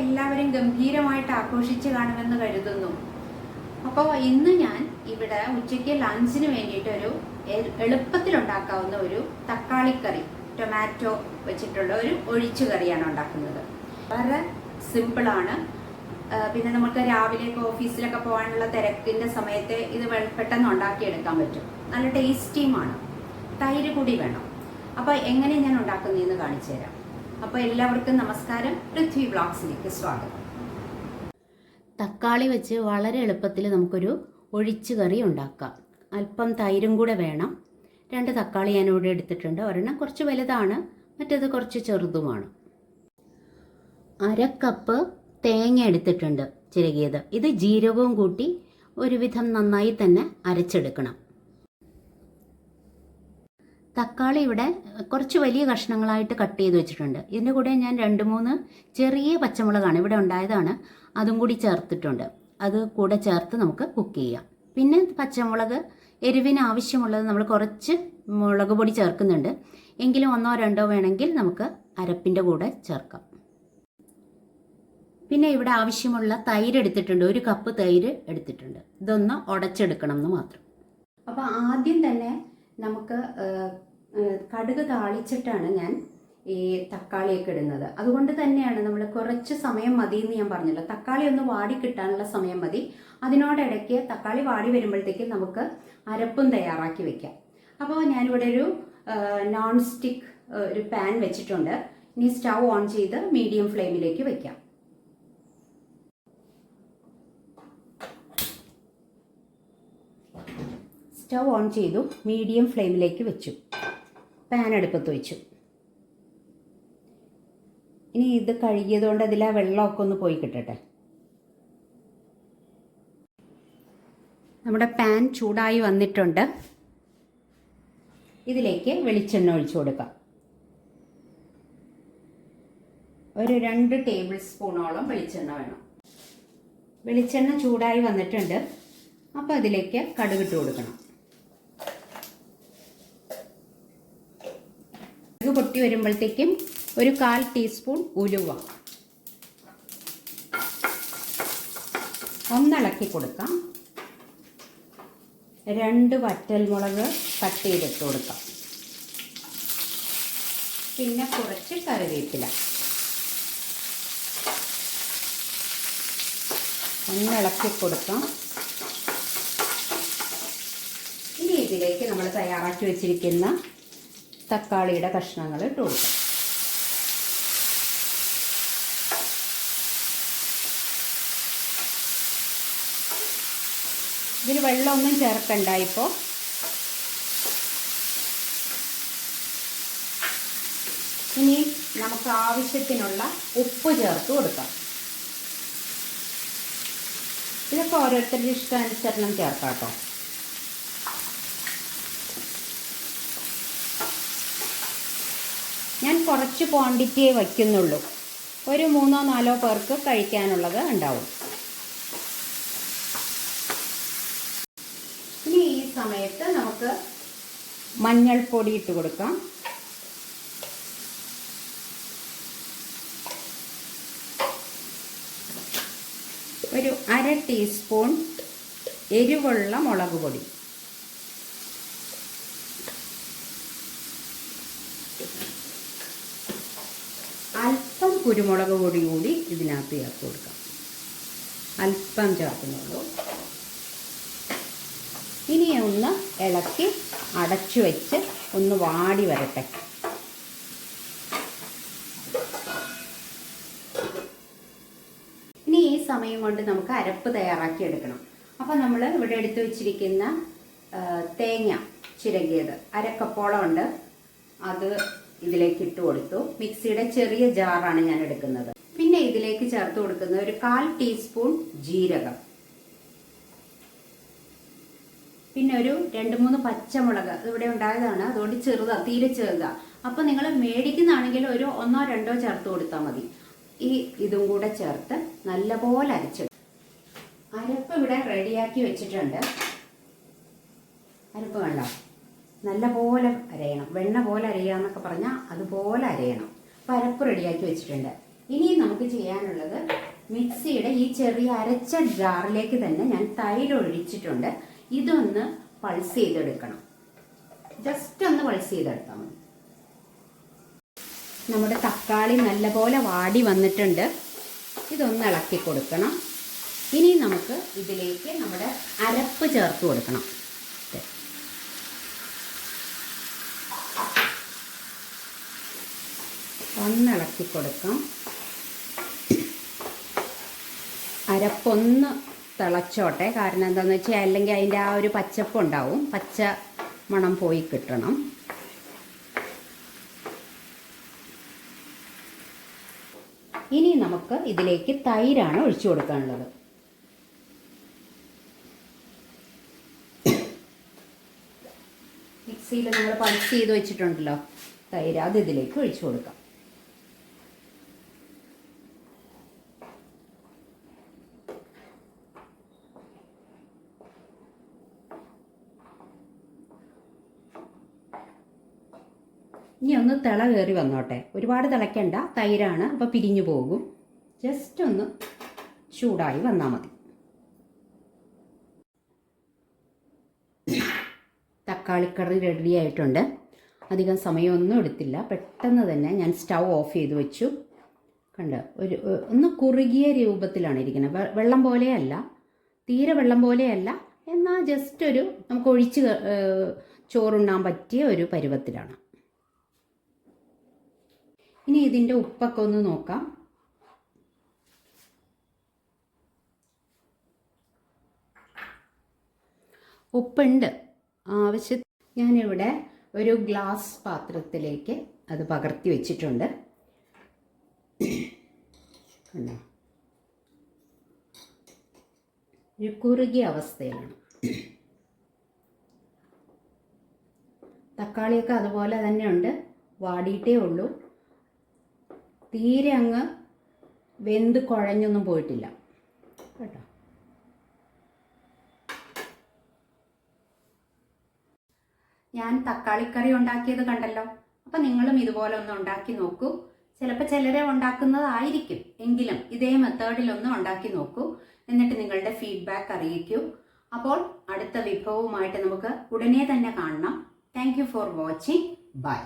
എല്ലാവരും ഗംഭീരമായിട്ട് ആഘോഷിച്ച് കാണുമെന്ന് കരുതുന്നു. അപ്പോൾ ഇന്ന് ഞാൻ ഇവിടെ ഉച്ചയ്ക്ക് ലഞ്ചിന് വേണ്ടിയിട്ട് ഒരു എളുപ്പത്തിലുണ്ടാക്കാവുന്ന ഒരു തക്കാളിക്കറി ടൊമാറ്റോ വെച്ചിട്ടുള്ള ഒരു ഒഴിച്ചു കറിയാണ് ഉണ്ടാക്കുന്നത്. വളരെ സിമ്പിളാണ് പിന്നെ നമുക്ക് രാവിലെയൊക്കെ ഓഫീസിലൊക്കെ പോകാനുള്ള തിരക്കിന്റെ സമയത്ത് ഇത് പെട്ടെന്ന് ഉണ്ടാക്കിയെടുക്കാൻ പറ്റും. നല്ല ടേസ്റ്റിയുമാണ്. തൈര് കൂടി വേണം. അപ്പോൾ എങ്ങനെ ഞാൻ ഉണ്ടാക്കുന്നതെന്ന് കാണിച്ചു തരാം. അപ്പോൾ എല്ലാവർക്കും നമസ്കാരം. പൃഥ്വി ബ്ലോഗ്സിലേക്ക് സ്വാഗതം. തക്കാളി വെച്ച് വളരെ എളുപ്പത്തിൽ നമുക്കൊരു ഒഴിച്ചു കറി ഉണ്ടാക്കാം. അല്പം തൈരും കൂടെ വേണം. രണ്ട് തക്കാളി ഞാൻ ഇവിടെ എടുത്തിട്ടുണ്ട്. ഒരെണ്ണം കുറച്ച് വലുതാണ് മറ്റേത് കുറച്ച് ചെറുതുമാണ്. അര കപ്പ് തേങ്ങ എടുത്തിട്ടുണ്ട് ചിരകിയത്. ഇത് ജീരകവും കൂട്ടി ഒരുവിധം നന്നായി തന്നെ അരച്ചെടുക്കണം. തക്കാളി ഇവിടെ കുറച്ച് വലിയ കഷ്ണങ്ങളായിട്ട് കട്ട് ചെയ്ത് വെച്ചിട്ടുണ്ട്. ഇതിന്റെ കൂടെ ഞാൻ രണ്ട് മൂന്ന് ചെറിയ പച്ചമുളകാണ് ഇവിടെ ഉണ്ടായതാണ്. അതും കൂടി ചേർത്തിട്ടുണ്ട്. അത് കൂടെ ചേർത്ത് നമുക്ക് കുക്ക് ചെയ്യാം. പിന്നെ പച്ചമുളക് എരിവിന് ആവശ്യമുള്ളത് നമ്മൾ കുറച്ച് മുളക് പൊടി ചേർക്കുന്നുണ്ട്. എങ്കിലും ഒന്നോ രണ്ടോ വേണമെങ്കിൽ നമുക്ക് അരപ്പിന്റെ കൂടെ ചേർക്കാം. പിന്നെ ഇവിടെ ആവശ്യമുള്ള തൈര് എടുത്തിട്ടുണ്ട്. ഒരു കപ്പ് തൈര് എടുത്തിട്ടുണ്ട്. ഇതൊന്ന് ഉടച്ചെടുക്കണം എന്ന് മാത്രം. അപ്പോൾ ആദ്യം തന്നെ നമുക്ക് കടുക് താളിച്ചിട്ടാണ് ഞാൻ ഈ തക്കാളിയൊക്കെ ഇടുന്നത്. അതുകൊണ്ട് തന്നെയാണ് നമ്മൾ കുറച്ച് സമയം മതി എന്ന് ഞാൻ പറഞ്ഞല്ലോ. തക്കാളി ഒന്ന് വാടി കിട്ടാനുള്ള സമയം മതി. അതിനോടിടയ്ക്ക് തക്കാളി വാടി വരുമ്പോഴത്തേക്കും നമുക്ക് അരപ്പും തയ്യാറാക്കി വെക്കാം. അപ്പോൾ ഞാനിവിടെ ഒരു നോൺ സ്റ്റിക്ക് ഒരു പാൻ വെച്ചിട്ടുണ്ട്. ഇനി സ്റ്റൗ ഓൺ ചെയ്ത് മീഡിയം ഫ്ലെയിമിലേക്ക് വെക്കാം. സ്റ്റൗ ഓൺ ചെയ്തു മീഡിയം ഫ്ലെയിമിലേക്ക് വെച്ചു. പാൻ അടുപ്പത്ത് വെച്ചു. ഇനി ഇത് കഴുകിയതുകൊണ്ട് അതിൽ ആ വെള്ളമൊക്കെ ഒന്ന് പോയി കിട്ടട്ടെ. നമ്മുടെ പാൻ ചൂടായി വന്നിട്ടുണ്ട്. ഇതിലേക്ക് വെളിച്ചെണ്ണ ഒഴിച്ചു കൊടുക്കാം. ഒരു രണ്ട് ടേബിൾ സ്പൂണോളം വെളിച്ചെണ്ണ വേണം. വെളിച്ചെണ്ണ ചൂടായി വന്നിട്ടുണ്ട്. അപ്പോൾ അതിലേക്ക് കടുകിട്ട് കൊടുക്കണം കടുക് പൊട്ടി വരുമ്പോഴത്തേക്കും ഒരു കാൽ ടീസ്പൂൺ ഉലുവ. ഒന്നിളക്കി കൊടുക്കാം. രണ്ട് വറ്റൽമുളക് കട്ട് ചെയ്തിട്ട് കൊടുക്കാം. പിന്നെ കുറച്ച് കറിവേപ്പില. ഒന്നിളക്കി കൊടുക്കാം. ഇനി ഇതിലേക്ക് നമ്മൾ തയ്യാറാക്കി വെച്ചിരിക്കുന്ന തക്കാളിയുടെ കഷ്ണങ്ങൾ ഇട്ട് കൊടുക്കാം. ഇതിൽ വെള്ളമൊന്നും ചേർക്കണ്ട ഇപ്പോൾ ഇനി നമുക്ക് ആവശ്യത്തിനുള്ള ഉപ്പ് ചേർത്ത് കൊടുക്കാം. ഇതൊക്കെ ഓരോരുത്തരുടെ ഇഷ്ടാനുസരണം ചേർക്കാം കേട്ടോ. ഞാൻ കുറച്ച് ക്വാണ്ടിറ്റിയെ വയ്ക്കുന്നുള്ളൂ. ഒരു മൂന്നോ നാലോ പേർക്ക് കഴിക്കാനുള്ളത് ഉണ്ടാവും. ഇനി ഈ സമയത്ത് നമുക്ക് മഞ്ഞൾപ്പൊടി ഇട്ട് കൊടുക്കാം. ഒരു അര ടീസ്പൂൺ എരിവുള്ള മുളക് പൊടി അല്പം കുരുമുളക് പൊടി കൂടി ഇതിനകത്ത് ചേർത്ത് കൊടുക്കാം. അല്പം ചേർക്കുന്നുള്ളൂ. ഇനി ഒന്ന് ഇളക്കി അടച്ചു വെച്ച് ഒന്ന് വാടി വരട്ടെ. ഇനി ഈ സമയം കൊണ്ട് നമുക്ക് അരപ്പ് തയ്യാറാക്കി എടുക്കണം. അപ്പം നമ്മൾ ഇവിടെ എടുത്തു വെച്ചിരിക്കുന്ന തേങ്ങ ചിരകിയത്. അരക്കപ്പോളം ഉണ്ട്. അത് ഇതിലേക്ക് ഇട്ട് കൊടുത്തു. മിക്സിയുടെ ചെറിയ ജാറാണ് ഞാൻ എടുക്കുന്നത്. പിന്നെ ഇതിലേക്ക് ചേർത്ത് കൊടുക്കുന്ന ഒരു കാൽ ടീസ്പൂൺ ജീരകം. പിന്നെ ഒരു രണ്ട് മൂന്ന് പച്ചമുളക് ഇവിടെ ഉണ്ടായതാണ്. അതുകൊണ്ട് ചെറുതാ തീരെ ചെറുതാ. അപ്പൊ നിങ്ങൾ മേടിക്കുന്നതാണെങ്കിൽ ഒരു ഒന്നോ രണ്ടോ ചേർത്ത് കൊടുത്താൽ മതി. ഈ ഇതും കൂടെ ചേർത്ത് നല്ലപോലെ അരച്ചു അരപ്പ് ഇവിടെ റെഡിയാക്കി വെച്ചിട്ടുണ്ട്. അരപ്പ് കണ്ടോ നല്ലപോലെ അരയണം. വെണ്ണ പോലെ അരയാന്നൊക്കെ പറഞ്ഞാൽ അതുപോലെ അരയണം. പരപ്പ് റെഡിയാക്കി വെച്ചിട്ടുണ്ട്. ഇനി നമുക്ക് ചെയ്യാനുള്ളത് മിക്സിയുടെ ഈ ചെറിയ അരച്ച ജാറിലേക്ക് തന്നെ ഞാൻ തൈര് ഒഴിച്ചിട്ടുണ്ട്. ഇതൊന്ന് പൾസ് ചെയ്തെടുക്കണം. ജസ്റ്റ് ഒന്ന് പൾസ് ചെയ്തെടുത്താൽ മതി. നമ്മുടെ തക്കാളി നല്ലപോലെ വാടി വന്നിട്ടുണ്ട്. ഇതൊന്ന് ഇളക്കി കൊടുക്കണം. ഇനി നമുക്ക് ഇതിലേക്ക് നമ്മുടെ അരപ്പ് ചേർത്ത് കൊടുക്കണം. ഒന്ന് ഇളക്കി കൊടുക്കാം അരപ്പൊന്ന് തിളച്ചോട്ടെ. കാരണം എന്താണെന്ന് വെച്ചാൽ അല്ലെങ്കിൽ അതിന്റെ ആ ഒരു പച്ചപ്പ് ഉണ്ടാവും പച്ച മണം പോയി കിട്ടണം. ഇനി നമുക്ക് ഇതിലേക്ക് തൈരാണ് ഒഴിച്ചു കൊടുക്കാനുള്ളത്. മിക്സിയിൽ നമ്മൾ പൾസ് ചെയ്ത് വെച്ചിട്ടുണ്ടല്ലോ തൈര്. അത് ഇതിലേക്ക് ഒഴിച്ചു കൊടുക്കാം ഇനി ഒന്ന് തിള കയറി വന്നോട്ടെ. ഒരുപാട് തിളയ്ക്കണ്ട തൈരാണ്. അപ്പോൾ പിരിഞ്ഞു പോകും. ജസ്റ്റ് ഒന്ന് ചൂടായി വന്നാൽ മതി. തക്കാളിക്കറി റെഡി ആയിട്ടുണ്ട്. അധികം സമയമൊന്നും എടുത്തില്ല. പെട്ടെന്ന് തന്നെ ഞാൻ സ്റ്റൗ ഓഫ് ചെയ്ത് വെച്ചു. കണ്ട്? ഒരു ഒന്ന് കുറുകിയ രൂപത്തിലാണ് ഇരിക്കുന്നത്. വെള്ളം പോലെയല്ല. തീരെ വെള്ളം പോലെയല്ല. എന്നാൽ ജസ്റ്റ് ഒരു നമുക്ക് ഒഴിച്ച് ചോറുണ്ണാൻ പറ്റിയ ഒരു പരുവത്തിലാണ്. ഇനി ഇതിന്റെ ഉപ്പൊക്കെ ഒന്ന് നോക്കാം. ഉപ്പുണ്ട്. ആവശ്യ ഞാനിവിടെ ഒരു ഗ്ലാസ് പാത്രത്തിലേക്ക് അത് പകർത്തി വെച്ചിട്ടുണ്ട്. കുറുകിയ അവസ്ഥയിലാണ്. തക്കാളിയൊക്കെ അതുപോലെ തന്നെയുണ്ട് വാടിയിട്ടേ ഉള്ളൂ. തീരെ അങ്ങ് വെന്ത് കുഴഞ്ഞൊന്നും പോയിട്ടില്ല. കേട്ടോ? ഞാൻ തക്കാളിക്കറി ഉണ്ടാക്കിയത് കണ്ടല്ലോ. അപ്പം നിങ്ങളും ഇതുപോലെ ഒന്ന് ഉണ്ടാക്കി നോക്കൂ. ചിലപ്പോൾ ചിലരെ ഉണ്ടാക്കുന്നതായിരിക്കും. എങ്കിലും ഇതേ മെത്തേഡിലൊന്ന് ഉണ്ടാക്കി നോക്കൂ. എന്നിട്ട് നിങ്ങളുടെ ഫീഡ്ബാക്ക് അറിയിക്കൂ. അപ്പോൾ അടുത്ത വിഭവവുമായിട്ട് നമുക്ക് ഉടനെ തന്നെ കാണണം. Thank for watching bye